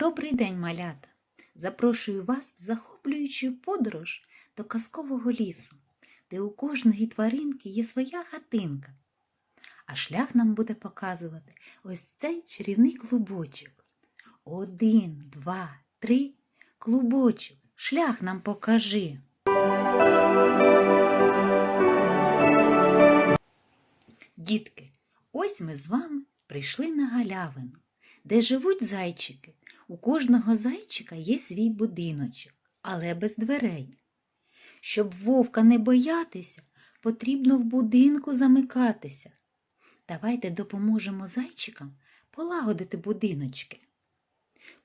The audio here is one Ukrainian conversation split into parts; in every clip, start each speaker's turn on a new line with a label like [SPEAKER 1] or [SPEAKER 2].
[SPEAKER 1] Добрий день, малята! Запрошую вас в захоплюючу подорож до казкового лісу, де у кожної тваринки є своя хатинка. А шлях нам буде показувати ось цей чарівний клубочок. Один, два, три, клубочок, шлях нам покажи. Дітки, ось ми з вами прийшли на галявину, де живуть зайчики. У кожного зайчика є свій будиночок, але без дверей. Щоб вовка не боятися, потрібно в будинку замикатися. Давайте допоможемо зайчикам полагодити будиночки.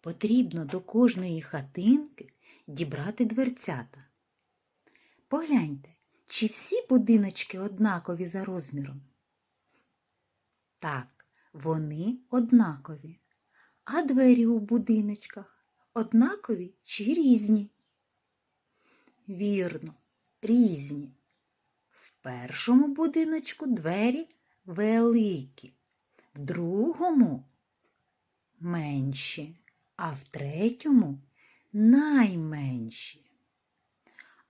[SPEAKER 1] Потрібно до кожної хатинки дібрати дверцята. Погляньте, чи всі будиночки однакові за розміром? Так, вони однакові. А двері у будиночках однакові чи різні? Вірно, різні. В першому будиночку двері великі, в другому менші, а в третьому найменші.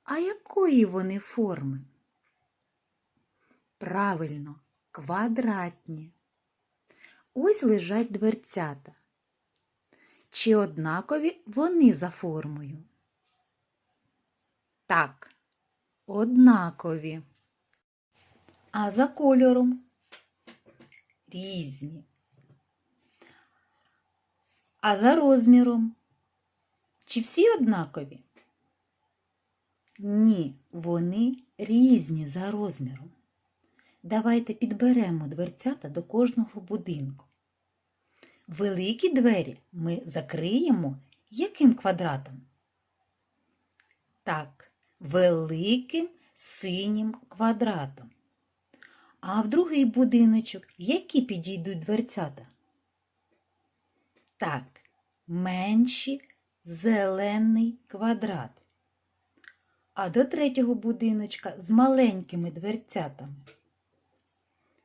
[SPEAKER 1] А якої вони форми? Правильно, квадратні. Ось лежать дверцята. Чи однакові вони за формою? Так, однакові. А за кольором? Різні. А за розміром? Чи всі однакові? Ні, вони різні за розміром. Давайте підберемо дверцята до кожного будинку. Великі двері ми закриємо яким квадратом? Так, великим синім квадратом. А в другий будиночок які підійдуть дверцята? Так, менші зелений квадрат. А до третього будиночка з маленькими дверцятами.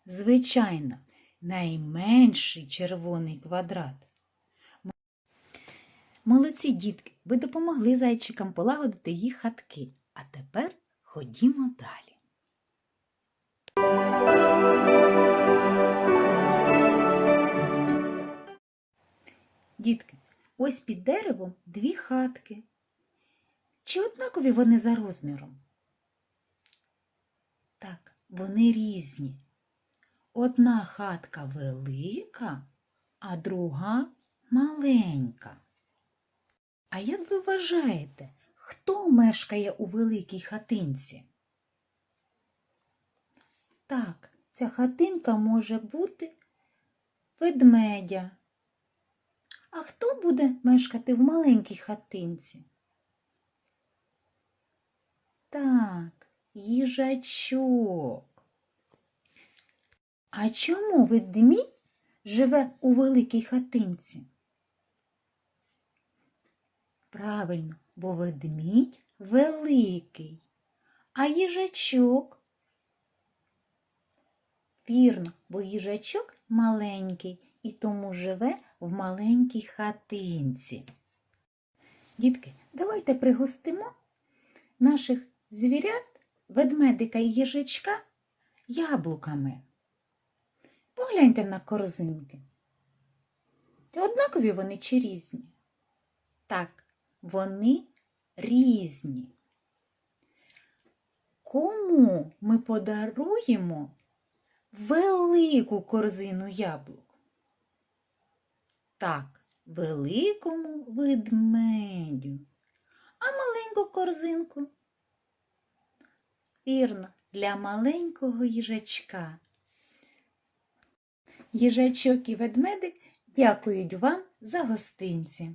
[SPEAKER 1] Звичайно, найменший червоний квадрат. Молодці дітки, ви допомогли зайчикам полагодити їх хатки. А тепер ходімо далі. Дітки, ось під деревом дві хатки. Чи однакові вони за розміром? Так, вони різні. Одна хатка велика, а друга маленька. А як ви вважаєте, хто мешкає у великій хатинці? Так, ця хатинка може бути ведмедя. А хто буде мешкати в маленькій хатинці? Так, їжачок. А чому ведмідь живе у великій хатинці? Правильно, бо ведмідь великий, а їжачок. Вірно, бо їжачок маленький і тому живе в маленькій хатинці. Дітки, давайте пригостимо наших звірят, ведмедика і їжачка яблуками. Погляньте на корзинки. Однакові вони чи різні? Так, вони різні. Кому ми подаруємо велику корзину яблук? Так, великому ведмедю. А маленьку корзинку? Вірно, для маленького їжачка. Їжачок і ведмедик дякують вам за гостинці.